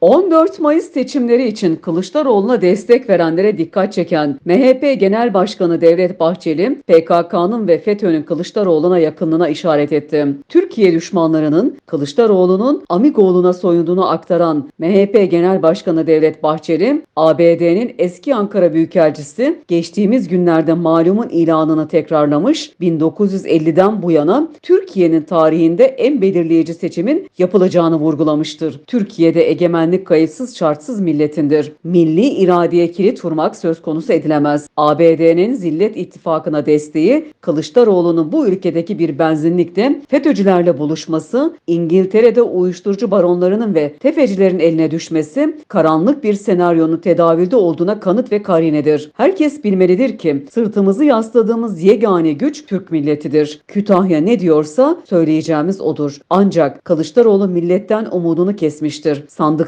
14 Mayıs seçimleri için Kılıçdaroğlu'na destek verenlere dikkat çeken MHP Genel Başkanı Devlet Bahçeli, PKK'nın ve FETÖ'nün Kılıçdaroğlu'na yakınlığına işaret etti. Türkiye düşmanlarının Kılıçdaroğlu'nun Amigoğlu'na soyunduğunu aktaran MHP Genel Başkanı Devlet Bahçeli, ABD'nin eski Ankara Büyükelçisi geçtiğimiz günlerde malumun ilanını tekrarlamış, 1950'den bu yana Türkiye'nin tarihinde en belirleyici seçimin yapılacağını vurgulamıştır. Türkiye'de egemenlik kayıtsız şartsız milletindir. Milli iradeye kilit vurmak söz konusu edilemez. ABD'nin Zillet İttifakı'na desteği, Kılıçdaroğlu'nun bu ülkedeki bir benzinlikte FETÖ'cülerle buluşması, İngiltere'de uyuşturucu baronlarının ve tefecilerin eline düşmesi, karanlık bir senaryonun tedavülde olduğuna kanıt ve karinedir. Herkes bilmelidir ki sırtımızı yasladığımız yegane güç Türk milletidir. Kütahya ne diyorsa söyleyeceğimiz odur. Ancak Kılıçdaroğlu milletten umudunu kesmiştir.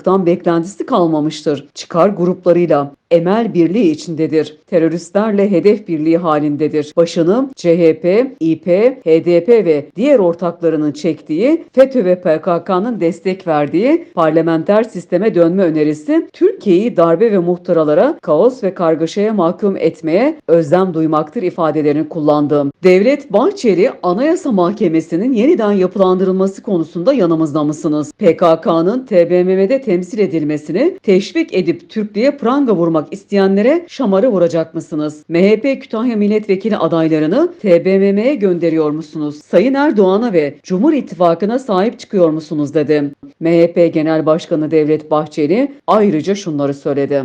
Sandıktan beklentisi kalmamıştır. Çıkar gruplarıyla emel birliği içindedir. Teröristlerle hedef birliği halindedir. Başını CHP, İP, HDP ve diğer ortaklarının çektiği FETÖ ve PKK'nın destek verdiği parlamenter sisteme dönme önerisi Türkiye'yi darbe ve muhtıralara, kaos ve kargaşaya mahkum etmeye özlem duymaktır ifadelerini kullandı. Devlet Bahçeli Anayasa Mahkemesi'nin yeniden yapılandırılması konusunda yanımızda mısınız? PKK'nın TBMM'de temsil edilmesini teşvik edip Türklüğe pranga vurmak isteyenlere şamarı vuracak mısınız? MHP Kütahya Milletvekili adaylarını TBMM'ye gönderiyor musunuz? Sayın Erdoğan'a ve Cumhur İttifakı'na sahip çıkıyor musunuz dedi. MHP Genel Başkanı Devlet Bahçeli ayrıca şunları söyledi.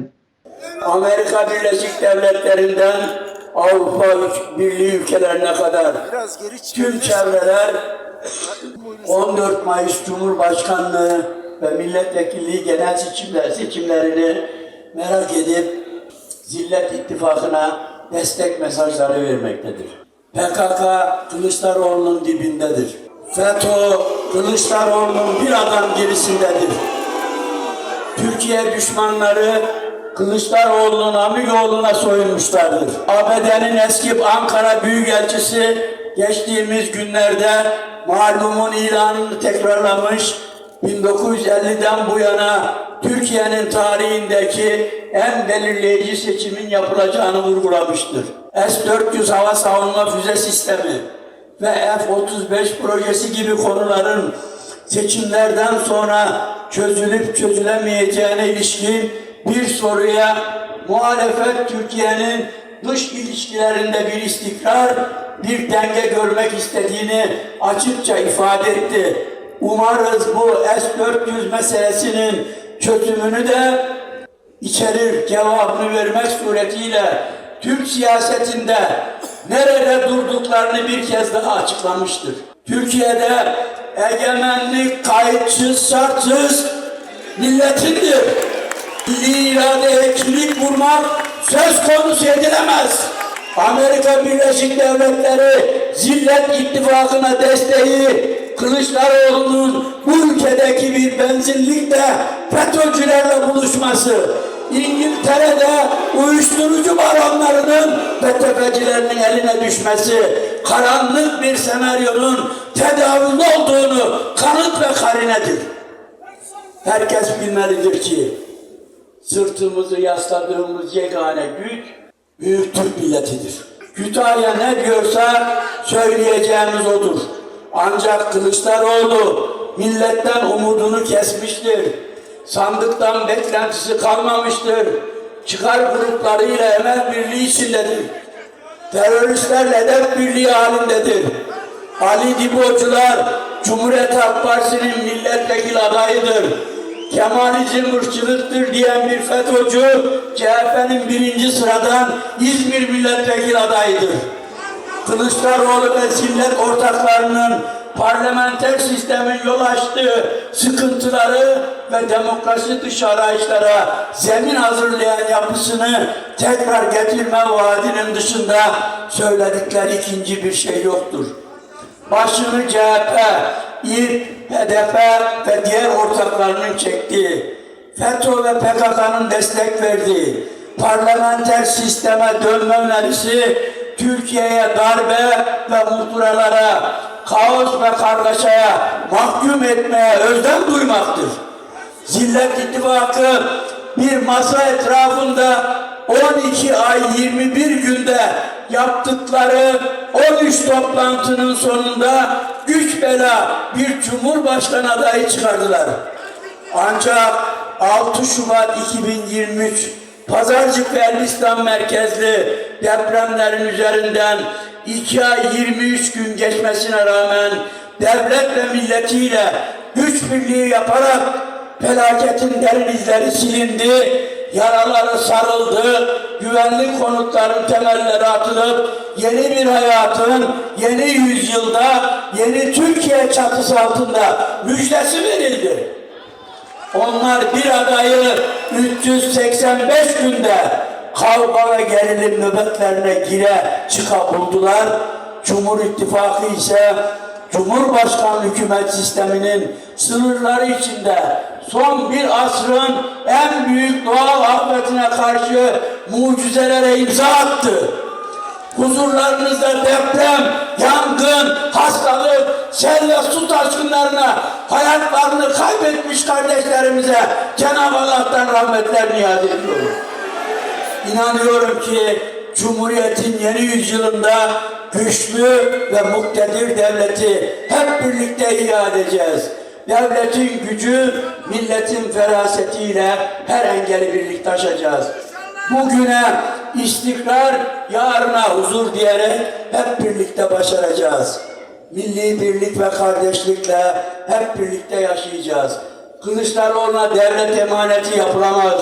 Amerika Birleşik Devletleri'nden Avrupa Birliği ülkelerine kadar tüm çevreler 14 Mayıs Cumhurbaşkanlığı ve milletvekilliği genel seçimler seçimlerini merak edip Zillet İttifakı'na destek mesajları vermektedir. PKK Kılıçdaroğlu'nun dibindedir. FETÖ Kılıçdaroğlu'nun bir adam gerisindedir. Türkiye düşmanları Kılıçdaroğlu'nun Amigoğlu'na soyunmuşlardır. ABD'nin eski Ankara Büyükelçisi geçtiğimiz günlerde malumun ilanını tekrarlamış, 1950'den bu yana Türkiye'nin tarihindeki en belirleyici seçimin yapılacağını vurgulamıştır. S-400 hava savunma füze sistemi ve F-35 projesi gibi konuların seçimlerden sonra çözülüp çözülemeyeceğine ilişkin bir soruya muhalefet Türkiye'nin dış ilişkilerinde bir istikrar, bir denge görmek istediğini açıkça ifade etti. Umarız bu S-400 meselesinin çözümünü de içerir cevabını vermek suretiyle Türk siyasetinde nerede durduklarını bir kez daha açıklamıştır. Türkiye'de egemenlik kayıtsız şartsız milletindir. Milli iradeye kilit vurmak söz konusu edilemez. Amerika Birleşik Devletleri Zillet İttifakı'na desteği Kılıçdaroğlu'nun bu ülkedeki bir benzinlikte FETÖ'cülerle buluşması, İngiltere'de uyuşturucu baronlarının ve eline düşmesi, karanlık bir senaryonun tedavülde olduğunu kanıt ve karinedir. Herkes bilmelidir ki sırtımızı yasladığımız yegane güç büyük Türk milletidir. Kütahya ne diyorsa söyleyeceğimiz odur. Ancak Kılıçdaroğlu milletten umudunu kesmiştir. Sandıktan beklentisi kalmamıştır. Çıkar gruplarıyla emel birliği içindedir. Teröristlerle hedef birliği halindedir. Ali Dibocular Cumhuriyet Halk Partisi'nin milletvekili adayıdır. Kemalizm ırkçılıktır diyen bir FETÖ'cü CHP'nin birinci sıradan İzmir milletvekili adayıdır. Kılıçdaroğlu ve zillet ortaklarının parlamenter sistemin yol açtığı sıkıntıları ve demokrasi dışı arayışlara zemin hazırlayan yapısını tekrar getirme vaadinin dışında söyledikleri ikinci bir şey yoktur. Başını CHP, İP, HDP ve diğer ortaklarının çektiği, FETÖ ve PKK'nın destek verdiği parlamenter sisteme dönme önerisi Türkiye'ye darbe ve muhtıralara, kaos ve kargaşaya mahkum etmeye özlem duymaktır. Zil Millet İttifakı bir masa etrafında 12 ay 21 günde yaptıkları 13 toplantının sonunda güç bela bir cumhurbaşkanı adayı çıkardılar. Ancak 6 Şubat 2023 Pazarcık ve Elbistan merkezli depremlerin üzerinden 2 ay 23 gün geçmesine rağmen devlet ve milletiyle güç birliği yaparak felaketin derin izleri silindi, yaraları sarıldı, güvenlik konutların temelleri atılıp yeni bir hayatın yeni yüzyılda yeni Türkiye çatısı altında müjdesi verildi. Onlar bir adayı 385 günde kavga ve gerilim nöbetlerine gire çıka buldular. Cumhur İttifakı ise Cumhurbaşkanı hükümet sisteminin sınırları içinde son bir asrın en büyük doğal afetine karşı mucizelere imza attı. Huzurlarınızda deprem, yangın, hastalık, sel ve su taşkınlarına hayatlarını kaybetmiş kardeşlerimize Cenab-ı Allah'tan rahmetler niyaz ediyorum. İnanıyorum ki Cumhuriyet'in yeni yüzyılında güçlü ve muktedir devleti hep birlikte ihya edeceğiz. Devletin gücü milletin ferasetiyle her engeli birlikte aşacağız. Bugüne istikrar, yarına huzur diyerek hep birlikte başaracağız. Milli birlik ve kardeşlikle hep birlikte yaşayacağız. Kılıçdaroğlu'na devlet emaneti yapılamaz.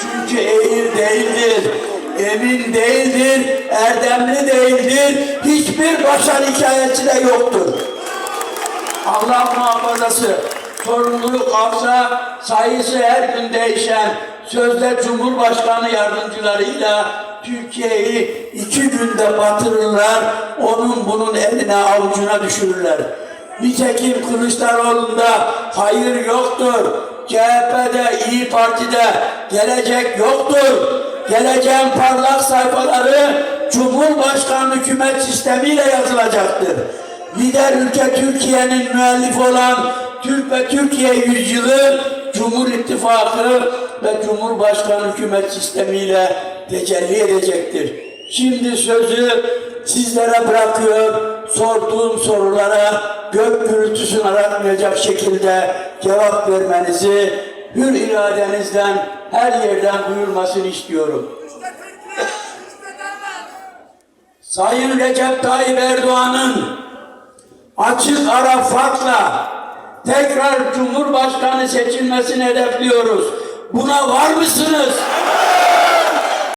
Çünkü eğil değildir, emin değildir, erdemli değildir. Hiçbir başarı hikayesi de yoktur. Allah muhafazası, sorumluluk alsa sayısı her gün değişen sözde Cumhurbaşkanı yardımcılarıyla Türkiye'yi iki günde batırırlar, onun bunun eline avucuna düşürürler. Nitekim Kılıçdaroğlu'nda hayır yoktur. CHP'de, İyi Parti'de gelecek yoktur. Geleceğin parlak sayfaları Cumhurbaşkanı hükümet sistemiyle yazılacaktır lider ülke Türkiye'nin müellifi olan Türk ve Türkiye yüzyılı Cumhur İttifakı ve Cumhurbaşkanı hükümet sistemiyle tecelli edecektir. Şimdi sözü sizlere bırakıyor. Sorduğum sorulara gök gürültüsünü aratmayacak şekilde cevap vermenizi hür iradenizden her yerden duyurmasını istiyorum. Sayın Recep Tayyip Erdoğan'ın açık ara farkla tekrar Cumhurbaşkanı seçilmesini hedefliyoruz. Buna var mısınız?